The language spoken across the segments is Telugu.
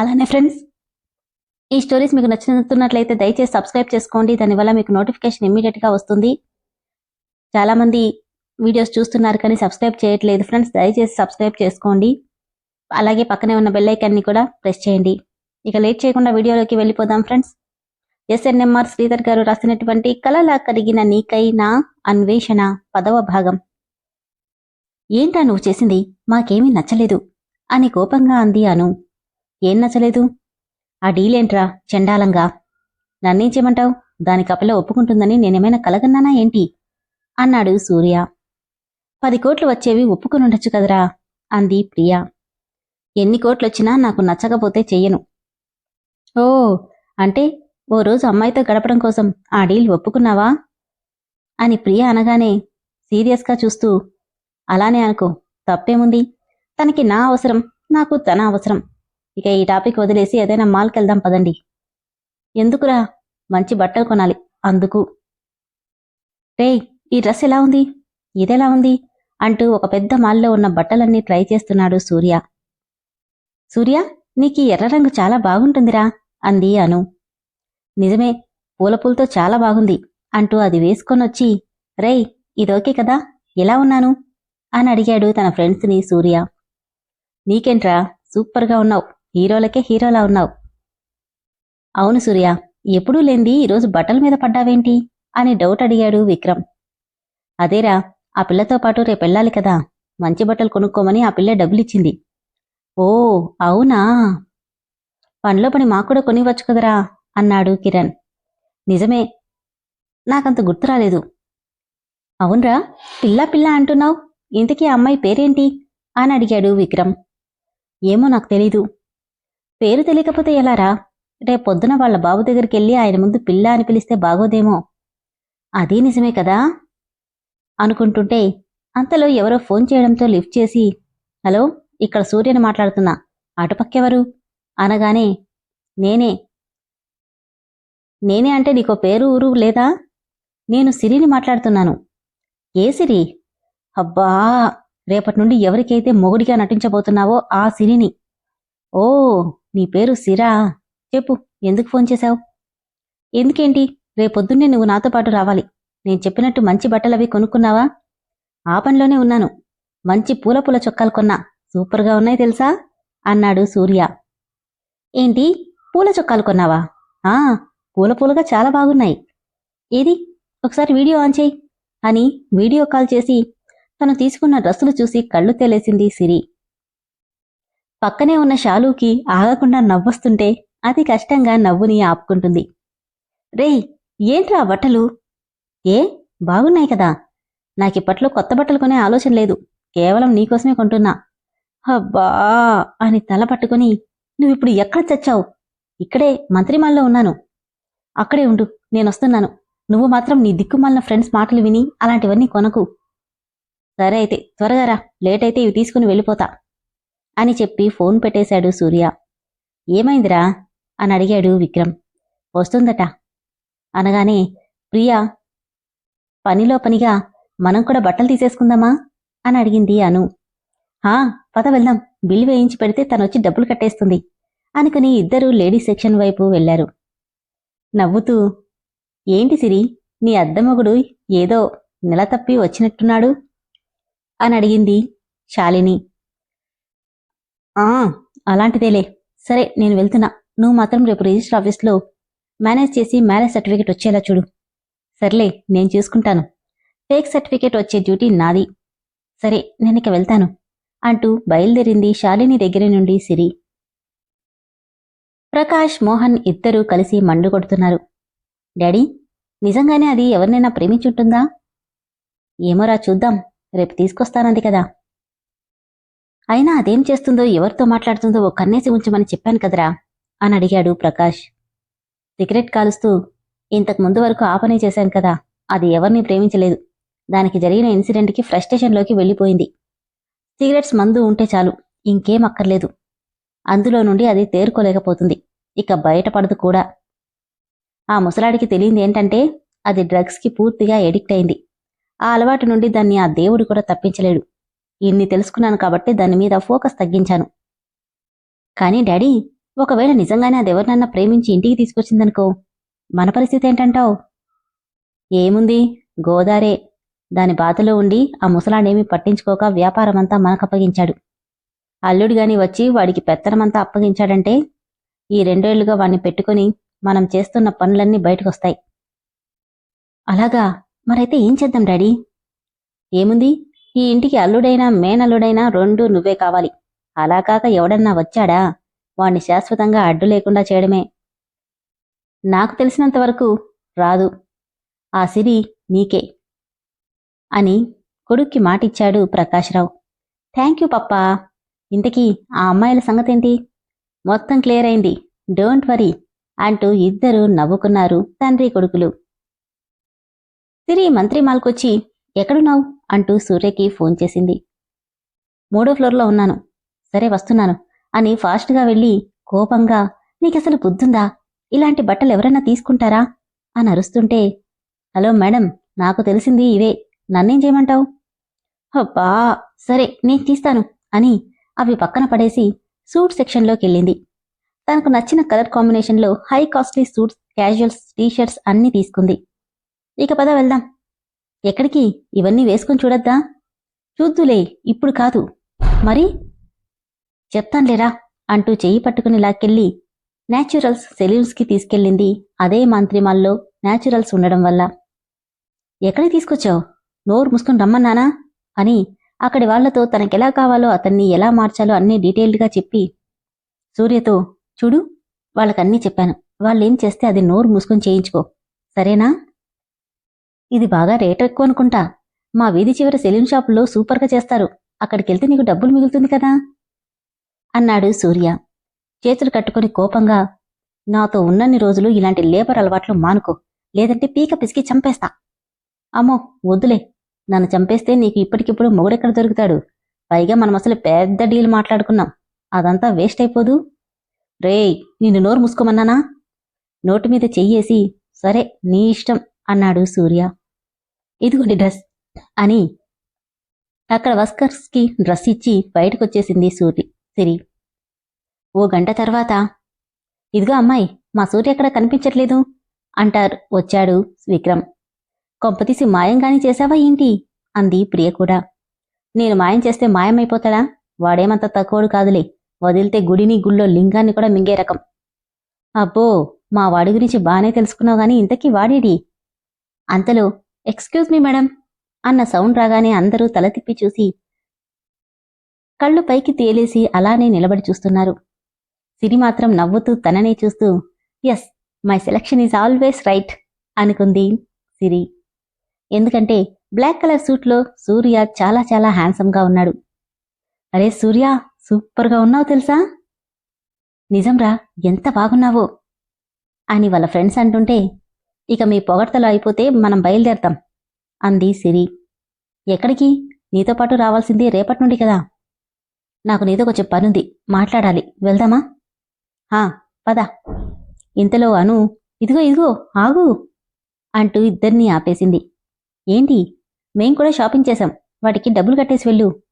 అలానే ఫ్రెండ్స్ ఈ స్టోరీస్ మీకు నచ్చినట్లయితే దయచేసి సబ్స్క్రైబ్ చేసుకోండి. దానివల్ల మీకు నోటిఫికేషన్ ఇమ్మీడియట్గా వస్తుంది. చాలా మంది వీడియోస్ చూస్తున్నారు కానీ సబ్స్క్రైబ్ చేయట్లేదు. ఫ్రెండ్స్ దయచేసి సబ్స్క్రైబ్ చేసుకోండి. అలాగే పక్కనే ఉన్న బెల్ ఐకాన్ కూడా ప్రెస్ చేయండి. ఇక లేట్ చేయకుండా వీడియోలోకి వెళ్ళిపోదాం ఫ్రెండ్స్. ఎస్ఎన్ఎంఆర్ శ్రీధర్ గారు రాసినటువంటి కలలా కడిగిన నీకై నా అన్వేషణ పదవ భాగం. ఏంటా నువ్వు చేసింది? మాకేమీ నచ్చలేదు అని కోపంగా అంది అను. ఏం నచ్చలేదు? ఆ డీలేంట్రా చండాలంగా. నన్నేం చేయమంటావు? దాని కపిల ఒప్పుకుంటుందని నేనేమైనా కలగన్నానా ఏంటి? అన్నాడు సూర్య. పది కోట్లు వచ్చేవి ఒప్పుకునుండొచ్చు కదరా అంది ప్రియా. ఎన్ని కోట్లొచ్చినా నాకు నచ్చకపోతే చెయ్యను. ఓ అంటే ఓ రోజు అమ్మాయితో గడపడం కోసం ఆ డీల్ ఒప్పుకున్నావా? అని ప్రియ అనగానే సీరియస్గా చూస్తూ అలానే అనుకో తప్పేముంది? తనకి నా అవసరం నాకు తన అవసరం. ఇక ఈ టాపిక్ వదిలేసి ఏదైనా మాల్కి వెళ్దాం పదండి. ఎందుకురా? మంచి బట్టలు కొనాలి. అందుకు. రేయ్ ఈ డ్రెస్ ఎలా ఉంది? ఇదెలా ఉంది? అంటూ ఒక పెద్ద మాల్లో ఉన్న బట్టలన్నీ ట్రై చేస్తున్నాడు సూర్య. సూర్య నీకు ఈ ఎర్ర రంగు చాలా బాగుంటుందిరా అంది అను. నిజమే పూలపూలతో చాలా బాగుంది అంటూ అది వేసుకొనొచ్చి రేయ్ ఇదోకే కదా ఎలా ఉన్నాను? అని అడిగాడు తన ఫ్రెండ్స్ని సూర్య. నీకేంట్రా సూపర్గా ఉన్నావు. హీరోలకే హీరోలా ఉన్నావు. అవును సూర్య ఎప్పుడూ లేంది ఈరోజు బట్టల మీద పడ్డావేంటి? అని డౌట్ అడిగాడు విక్రమ్. అదేరా ఆ పిల్లతో పాటు రేపెళ్ళాలి కదా. మంచి బట్టలు కొనుక్కోమని ఆ పిల్ల డబ్బులిచ్చింది. ఓ అవునా? పనిలో పని మాకు కూడా కదరా అన్నాడు కిరణ్. నిజమే నాకంత గుర్తు రాలేదు. అవునరా పిల్ల పిల్ల అంటున్నావు? ఇంతకీ ఆ అమ్మాయి పేరేంటి? అని అడిగాడు విక్రమ్. ఏమో నాకు తెలీదు. పేరు తెలియకపోతే ఎలారా? రేపు పొద్దున వాళ్ళ బాబు దగ్గరికి వెళ్ళి ఆయన ముందు పిల్ల అని పిలిస్తే బాగోదేమో. అదీ నిజమే కదా? అనుకుంటుంటే అంతలో ఎవరో ఫోన్ చేయడంతో లిఫ్ట్ చేసి హలో ఇక్కడ సూర్యని మాట్లాడుతున్నా. అటుపక్కెవరు? అనగానే నేనే. నేనే అంటే నీకో పేరు ఊరు లేదా? నేను సిరిని మాట్లాడుతున్నాను. ఏ సిరి? అబ్బా రేపటి నుండి ఎవరికైతే మొగుడిగా నటించబోతున్నావో ఆ సిరిని. ఓ నీ పేరు సిరా. చెప్పు ఎందుకు ఫోన్ చేశావు? ఎందుకేంటి? రేపొద్దున్నే నువ్వు నాతో పాటు రావాలి. నేను చెప్పినట్టు మంచి బట్టలవి కొనుక్కున్నావా? ఆ పనిలోనే ఉన్నాను. మంచి పూల పూల చొక్కాలు కొన్నా. సూపర్గా ఉన్నాయి తెలుసా? అన్నాడు సూర్య. ఏంటి? పూల చొక్కాలు కొన్నావా? ఆ పూల పూలగా చాలా బాగున్నాయి. ఏది? ఒకసారి వీడియో ఆన్ చేయి అని వీడియో కాల్ చేసి తను తీసుకున్న డ్రెస్సులు చూసి కళ్ళు తెలేసింది సిరి. పక్కనే ఉన్న షాలుకి ఆగకుండా నవ్వొస్తుంటే అతి కష్టంగా నవ్వుని ఆపుకుంటుంది. రేయ్ ఏంట్రా బట్టలు? ఏ బాగున్నాయి కదా. నాకిప్పట్లో కొత్త బట్టలు కొనే ఆలోచన లేదు. కేవలం నీకోసమే కొంటున్నా. అబ్బా అని తల పట్టుకుని నువ్విప్పుడు ఎక్కడ చచ్చావు? ఇక్కడే మంత్రిమాల్లో ఉన్నాను. అక్కడే ఉండు నేనొస్తున్నాను. నువ్వు మాత్రం నీ దిక్కుమాలిన ఫ్రెండ్స్ మాటలు విని అలాంటివన్నీ కొనకు. సరే అయితే త్వరగా రా. లేట్ అయితే ఇవి తీసుకుని వెళ్ళిపోతా. అని చెప్పి ఫోన్ పెట్టేశాడు సూర్య. ఏమైందిరా? అని అడిగాడు విక్రమ్. వస్తుందట. అనగానే ప్రియా పనిలో పనిగా మనం కూడా బట్టలు తీసేసుకుందామా? అని అడిగింది అను. హా పద వెళ్దాం. బిల్లు వేయించి పెడితే తనొచ్చి డబ్బులు కట్టేస్తుంది అనుకుని ఇద్దరూ లేడీస్ సెక్షన్ వైపు వెళ్ళారు నవ్వుతూ ఏంటి సిరి నీ అద్దమొగుడు ఏదో నెల తప్పి వచ్చినట్టున్నాడు? అని అడిగింది శాలిని. ఆ. అలాంటిదేలే. సరే నేను వెళ్తున్నా. నువ్వు మాత్రం రేపు రిజిస్టర్ ఆఫీస్లో మేనేజ్ చేసి మ్యారేజ్ సర్టిఫికేట్ వచ్చేలా చూడు. సర్లే నేను చూసుకుంటాను. ఫేక్ సర్టిఫికేట్ వచ్చే డ్యూటీ నాది. సరే నేను ఇక వెళ్తాను. అంటూ బయలుదేరింది శాలిని దగ్గర నుండి సిరి. ప్రకాష్ మోహన్ ఇద్దరూ కలిసి మండు కొడుతున్నారు. డాడీ నిజంగానే అది ఎవరినైనా ప్రేమించుంటుందా? ఏమోరా చూద్దాం. రేపు తీసుకొస్తానంది కదా. అయినా అదేం చేస్తుందో ఎవరితో మాట్లాడుతుందో ఓ కన్నేసి ఉంచమని చెప్పాను కదరా? అని అడిగాడు ప్రకాష్. సిగరెట్ కాలుస్తూ ఇంతకు ముందు వరకు ఆపనే చేశాను కదా అది ఎవరిని ప్రేమించలేదు. దానికి జరిగిన ఇన్సిడెంట్కి ఫ్రస్ట్రేషన్లోకి వెళ్ళిపోయింది. సిగరెట్స్ మందు ఉంటే చాలు ఇంకేం అక్కర్లేదు. అందులో నుండి అది తేరుకోలేకపోతుంది ఇక బయటపడదు కూడా. ఆ ముసలాడికి తెలియంది ఏంటంటే అది డ్రగ్స్కి పూర్తిగా ఎడిక్ట్ అయింది. ఆ అలవాటు నుండి దాన్ని ఆ దేవుడు కూడా తప్పించలేడు. ఇన్ని తెలుసుకున్నాను కాబట్టి దాని మీద ఫోకస్ తగ్గించాను. కానీ డాడీ ఒకవేళ నిజంగానే అది ఎవరినన్నా ప్రేమించి ఇంటికి తీసుకొచ్చిందనుకో మన పరిస్థితి ఏంటంటావు? ఏముంది? గోదారే. దాని బాధలో ఉండి ఆ ముసలాడేమీ పట్టించుకోక వ్యాపారమంతా మనకప్పగించాడు అల్లుడు గాని వచ్చి వాడికి పెత్తనమంతా అప్పగించాడంటే ఈ రెండేళ్ళుగా వాణ్ణి పెట్టుకుని మనం చేస్తున్న పనులన్నీ బయటకొస్తాయి. అలాగా మరైతే ఏం చేద్దాం డాడీ? ఏముంది? ఈ ఇంటికి అల్లుడైనా మేనల్లుడైనా రెండు నువ్వే కావాలి. అలా కాక ఎవడన్నా వచ్చాడా? వాణ్ణి శాశ్వతంగా అడ్డు లేకుండా చేయడమే. నాకు తెలిసినంత వరకు రాదు. ఆ సిరి నీకే అని కొడుక్కి మాటిచ్చాడు ప్రకాశ్రావు. Thank you papa. ఇంతకీ ఆ అమ్మాయిల సంగతేంటి? మొత్తం క్లియర్ అయింది. డోంట్ వరీ అంటూ ఇద్దరూ నవ్వుకున్నారు తండ్రి కొడుకులు. సిరి మంత్రి మాల్కొచ్చి ఎక్కడున్నావు? అంటూ సూర్యకి ఫోన్ చేసింది. మూడో ఫ్లోర్లో ఉన్నాను. సరే వస్తున్నాను. అని ఫాస్ట్గా వెళ్ళి కోపంగా నీకసలు బుద్ధుందా? ఇలాంటి బట్టలు ఎవరన్నా తీసుకుంటారా? అని అరుస్తుంటే హలో మేడం నాకు తెలిసింది ఇవే. నన్నేం చేయమంటావు? అబ్బా సరే నేను తీస్తాను అని అవి పక్కన పడేసి సూట్ సెక్షన్లోకి వెళ్ళింది. తనకు నచ్చిన కలర్ కాంబినేషన్లో high costly suits casuals t-shirts అన్నీ తీసుకుంది. ఇక పద వెళ్దాం. ఎక్కడికి? ఇవన్నీ వేసుకుని చూడొద్దా? చూద్దులే ఇప్పుడు కాదు. మరి? చెప్తాన్లేరా? అంటూ చెయ్యి పట్టుకుని లాక్కెళ్ళి న్యాచురల్స్ సెల్యూన్స్కి తీసుకెళ్ళింది అదే మంత్రిమాల్లో న్యాచురల్స్ ఉండడం వల్ల. ఎక్కడికి తీసుకొచ్చావు? నోరు మూసుకుని రమ్మన్నానా? అని అక్కడి వాళ్ళతో తనకెలా కావాలో అతన్ని ఎలా మార్చాలో అన్నీ డీటెయిల్డ్గా చెప్పి సూర్యతో చూడు వాళ్ళకన్నీ చెప్పాను. వాళ్ళేం చేస్తే అది నోరు మూసుకుని చేయించుకో. సరేనా? ఇది బాగా రేట్ ఎక్కువ అనుకుంటా. మా వీధి చివరి సెలూన్ షాపుల్లో సూపర్గా చేస్తారు. అక్కడికెళ్తే నీకు డబ్బులు మిగులుతుంది కదా? అన్నాడు సూర్య. చేతులు కట్టుకుని కోపంగా నాతో ఉన్నన్ని రోజులు ఇలాంటి లేబర్ అలవాట్లు మానుకో. లేదంటే పీక పిసికి చంపేస్తా. అమ్మో వద్దులే. నన్ను చంపేస్తే నీకు ఇప్పటికిప్పుడు మొగుడెక్కడ దొరుకుతాడు? పైగా మనం అసలు పెద్ద డీల్ మాట్లాడుకున్నాం. అదంతా వేస్ట్ అయిపోదు. రేయ్ నిన్ను నోరు మూసుకోమన్నానా? నోటు మీద చెయ్యేసి సరే నీ ఇష్టం అన్నాడు సూర్య. ఇదిగోండి డ్రెస్ అని అక్కడ వస్కర్స్కి డ్రెస్ ఇచ్చి బయటకొచ్చేసింది సూరి సిరి. ఓ గంట తర్వాత ఇదిగో అమ్మాయి మా సూర్య ఎక్కడ కనిపించట్లేదు? అంటారు వచ్చాడు విక్రమ్. కొంపతీసి మాయంగాని చేశావా ఏంటి? అంది ప్రియ కూడా. నేను మాయం చేస్తే మాయమైపోతాడా? వాడేమంత తక్కువడు కాదులే వదిలితే గుడిని గుళ్ళో లింగాన్ని కూడా మింగే రకం. అబ్బో మా వాడి గురించి బానే తెలుసుకున్నావు గాని ఇంతకీ వాడేడి? అంతలో ఎక్స్క్యూజ్ మీ మేడం అన్న సౌండ్ రాగానే అందరూ తల తిప్పి చూసి కళ్ళు పైకి తేలేసి అలానే నిలబడి చూస్తున్నారు. సిరి మాత్రం నవ్వుతూ తననే చూస్తూ yes my selection is always right అనుకుంది సిరి. ఎందుకంటే బ్లాక్ కలర్ సూట్లో సూర్య చాలా చాలా హ్యాండ్సమ్గా ఉన్నాడు. అరే సూర్య సూపర్గా ఉన్నావు తెలుసా? నిజంరా ఎంత బాగున్నావో అని వాళ్ళ ఫ్రెండ్స్ అంటుంటే ఇక మీ పొగడ్తలు అయిపోతే మనం బయలుదేరతాం అంది సిరి. ఎక్కడికి? నీతో పాటు రావాల్సింది రేపటి నుండి కదా. నాకు నీతో కొంచెం పనుంది మాట్లాడాలి. వెళ్దామా? హా పద. ఇంతలో అను ఇదిగో ఇదిగో ఆగు అంటూ ఇద్దరినీ ఆపేసింది. ఏంటి? మేం కూడా షాపింగ్ చేశాం. వాటికి డబ్బులు కట్టేసి వెళ్ళు.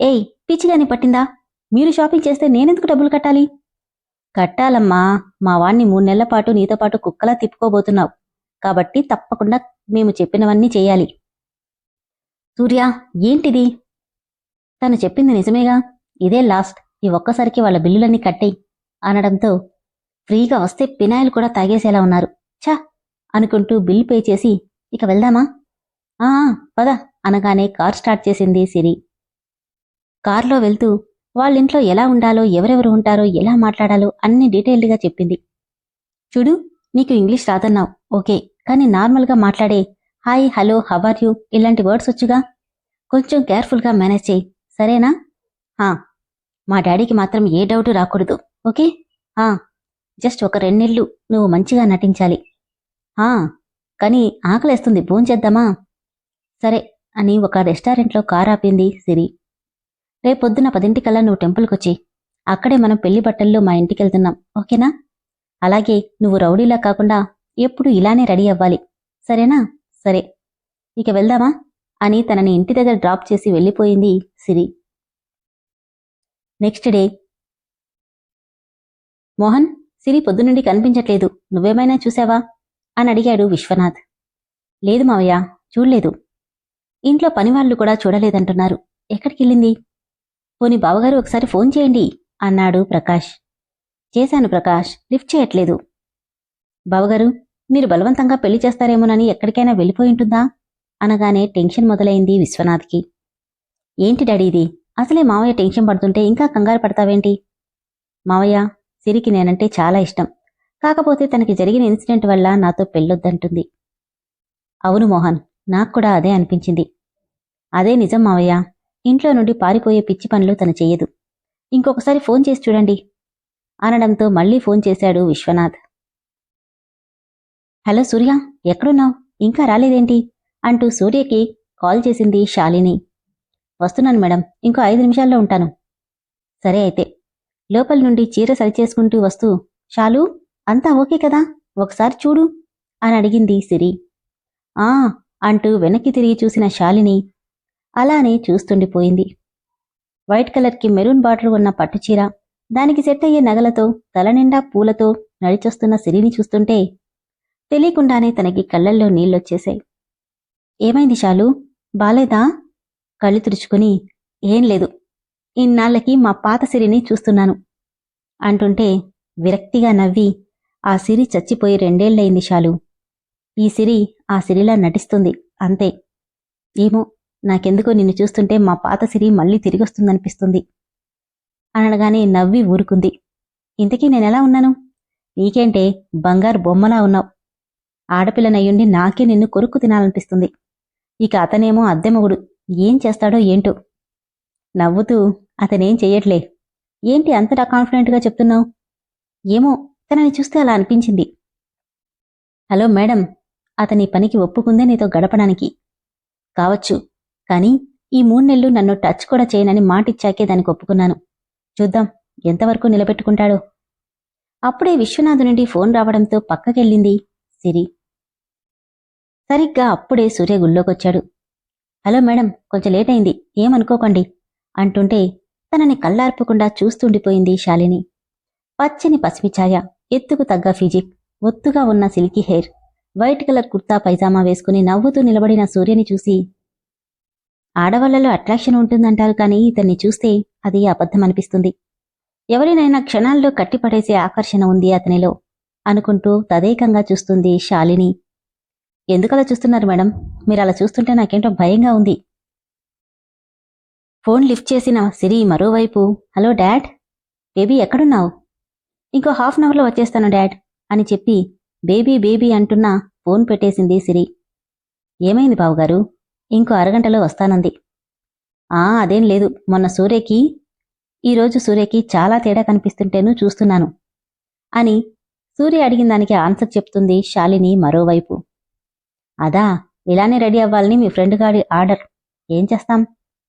ఏయ్ పిచ్చిగాని పట్టిందా? మీరు షాపింగ్ చేస్తే నేనెందుకు డబ్బులు కట్టాలి? కట్టాలమ్మా మా వాణ్ణి మూడు నెలల పాటు నీతో పాటు కుక్కలా తిప్పుకోబోతున్నావు. కాబట్టి తప్పకుండా మేము చెప్పినవన్నీ చేయాలి. సూర్య ఏంటిది? తను చెప్పింది నిజమేగా. ఇదే లాస్ట్. ఈ ఒక్కసారికి వాళ్ళ బిల్లులన్నీ కట్టేయి అనడంతో ఫ్రీగా వస్తే పినాయిల్ కూడా తాగేసేలా ఉన్నారు. ఛా! అనుకుంటూ బిల్ పే చేసి ఇక వెళ్దామా? ఆ పద అనగానే కార్ స్టార్ట్ చేసింది సిరి. కార్లో వెళ్తూ వాళ్ళింట్లో ఎలా ఉండాలో ఎవరెవరు ఉంటారో ఎలా మాట్లాడాలో అన్ని డీటెయిల్డ్గా చెప్పింది. చూడు నీకు ఇంగ్లీష్ రాదన్నావు. ఓకే. కానీ నార్మల్గా మాట్లాడే hi hello how are you? ఇలాంటి వర్డ్స్ వచ్చుగా. కొంచెం కేర్ఫుల్గా మేనేజ్ చేయి. సరేనా? ఆ. మా డాడీకి మాత్రం ఏ డౌట్ రాకూడదు. ఓకే? ఆ. జస్ట్ ఒక రెండేళ్ళు నువ్వు మంచిగా నటించాలి. ఆ. కానీ ఆకలేస్తుంది. భోంచేద్దామా సరే. అని ఒక రెస్టారెంట్లో కార్ ఆపింది సిరి. రేపొద్దున పదింటికల్లా నువ్వు టెంపుల్కొచ్చి అక్కడే మనం పెళ్ళి బట్టల్లో మా ఇంటికి వెళ్తున్నాం ఓకేనా? అలాగే నువ్వు రౌడీలా కాకుండా ఎప్పుడు ఇలానే రెడీ అవ్వాలి. సరేనా? సరే. ఇక వెళ్దామా? అని తనని ఇంటి దగ్గర డ్రాప్ చేసి వెళ్ళిపోయింది సిరి. Next day. మోహన్ సిరి పొద్దునుండి కనిపించట్లేదు. నువ్వేమైనా చూసావా? అని అడిగాడు విశ్వనాథ్. లేదు మావయ్య చూడలేదు. ఇంట్లో పనివాళ్ళు కూడా చూడలేదంటున్నారు. ఎక్కడికెళ్ళింది? పోని బావగారు ఒకసారి ఫోన్ చేయండి అన్నాడు ప్రకాష్. చేశాను ప్రకాష్ లిఫ్ట్ చేయట్లేదు. బావగారు మీరు బలవంతంగా పెళ్ళి చేస్తారేమోనని ఎక్కడికైనా వెళ్ళిపోయి ఉంటుందా? అనగానే టెన్షన్ మొదలైంది విశ్వనాథ్కి. ఏంటి డాడీ ఇది? అసలే మావయ్య టెన్షన్ పడుతుంటే ఇంకా కంగారు పడతావేంటి? మావయ్య సిరికి నేనంటే చాలా ఇష్టం. కాకపోతే తనకి జరిగిన ఇన్సిడెంట్ వల్ల నాతో పెళ్ళొద్దంటుంది. అవును మోహన్ నాకు కూడా అదే అనిపించింది. అదే నిజం మావయ్య. ఇంట్లో నుండి పారిపోయే పిచ్చి పనులు తను చెయ్యదు ఇంకొకసారి ఫోన్ చేసి చూడండి. అనడంతో మళ్ళీ ఫోన్ చేశాడు విశ్వనాథ్. హలో సూర్య ఎక్కడున్నావు? ఇంకా రాలేదేంటి? అంటూ సూర్యకి కాల్ చేసింది శాలిని. వస్తున్నాను మేడం ఇంకో ఐదు నిమిషాల్లో ఉంటాను. సరే అయితే. లోపల నుండి చీర సరిచేసుకుంటూ వస్తూ షాలు అంతా ఓకే కదా? ఒకసారి చూడు అని అడిగింది సిరి. ఆ అంటూ వెనక్కి తిరిగి చూసిన శాలిని అలానే చూస్తుండిపోయింది. వైట్ కలర్కి మెరూన్ బార్డర్ ఉన్న పట్టుచీర దానికి సెట్ అయ్యే నగలతో తలనిండా పూలతో నడిచొస్తున్న సిరిని చూస్తుంటే తెలియకుండానే తనకి కళ్ళల్లో నీళ్ళొచ్చేశాయి. ఏమైంది శాలు బాలేదా? కళ్ళు తుడుచుకుని ఏం లేదు. ఇన్నాళ్ళకి మా పాత సిరిని చూస్తున్నాను. అంటుంటే విరక్తిగా నవ్వి ఆ సిరి చచ్చిపోయి రెండేళ్ళయింది శాలు ఈ సిరి ఆ సిరిలా నటిస్తుంది అంతే. ఏమో నాకెందుకో నిన్ను చూస్తుంటే మా పాత సిరి మళ్ళీ తిరిగొస్తుందనిపిస్తుంది. అనగానే నవ్వి ఊరుకుంది. ఇంతకీ నేనెలా ఉన్నాను? నీకేంటే బంగారు బొమ్మలా ఉన్నావు. ఆడపిల్లనయ్యుండి నాకే నిన్ను కొరుక్కు తినాలనిపిస్తుంది. ఇక అతనేమో అద్దెమగుడు. ఏం చేస్తాడో ఏంటో? నవ్వుతూ అతనేం చెయ్యట్లే. ఏంటి అంతటా కాన్ఫిడెంట్గా చెప్తున్నావు? ఏమో తనని చూస్తే అలా అనిపించింది. హలో మేడం అతని పనికి ఒప్పుకుందే నీతో గడపడానికి. కావచ్చు కానీ ఈ మూడు నెలలు నన్ను టచ్ కూడా చేయనని మాటిచ్చాకే దానికి ఒప్పుకున్నాను. చూద్దాం ఎంతవరకు నిలబెట్టుకుంటాడో. అప్పుడే విశ్వనాథ్ నుండి ఫోన్ రావడంతో పక్కకెళ్ళింది సిరి. సరిగ్గా అప్పుడే సూర్య గుళ్ళోకొచ్చాడు. హలో మేడం కొంచెం లేట్ అయింది ఏమనుకోకండి అంటుంటే తనని కళ్ళార్పకుండా చూస్తుండిపోయింది శాలిని. పచ్చని పసిమిఛాయ ఎత్తుకు తగ్గ ఫిజిక్ ఒత్తుగా ఉన్న silky hair white colour kurta pyjama వేసుకుని నవ్వుతూ నిలబడిన సూర్యని చూసి ఆడవాళ్ళలో అట్రాక్షన్ ఉంటుందంటారు కానీ ఇతన్ని చూస్తే అది అబద్ధం అనిపిస్తుంది ఎవరినైనా క్షణాల్లో కట్టిపడేసే ఆకర్షణ ఉంది అతనిలో అనుకుంటూ తదేకంగా చూస్తుంది శాలిని. ఎందుకలా చూస్తున్నారు మేడం? మీరు అలా చూస్తుంటే నాకేంటో భయంగా ఉంది. ఫోన్ లిఫ్ట్ చేసిన సిరి మరోవైపు హలో డాడ్ బేబీ ఎక్కడున్నావు? ఇంకో హాఫ్ అన్ అవర్లో వచ్చేస్తాను డాడ్ అని చెప్పి బేబీ బేబీ అంటున్నా ఫోన్ పెట్టేసింది సిరి. ఏమైంది బావుగారు? ఇంకో అరగంటలో వస్తానంది. ఆ అదేం లేదు. మొన్న సూర్యకి ఈరోజు సూర్యకి చాలా తేడా కనిపిస్తుంటేను చూస్తున్నాను అని సూర్య అడిగిన దానికి ఆన్సర్ చెప్తుంది శాలిని మరోవైపు. అదా ఇలానే రెడీ అవ్వాలని మీ ఫ్రెండ్ గాడి ఆర్డర్. ఏం చేస్తాం?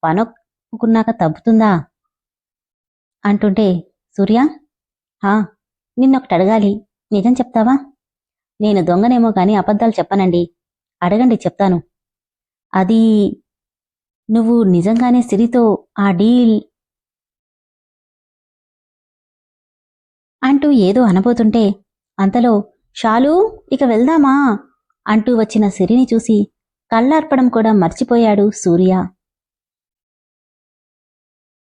పనొక్కున్నాక తప్పుతుందా? అంటుంటే సూర్య హా నిన్నొకటి అడగాలి. నిజం చెప్తావా? నేను దొంగనేమో కానీ అబద్ధాలు చెప్పనండి. అడగండి చెప్తాను. అది నువ్వు నిజంగానే సిరితో ఆ డీల్ అంటూ ఏదో అనబోతుంటే అంతలో షాలు ఇక వెళ్దామా? అంటూ వచ్చిన సిరిని చూసి కళ్ళార్పడం కూడా మర్చిపోయాడు సూర్య.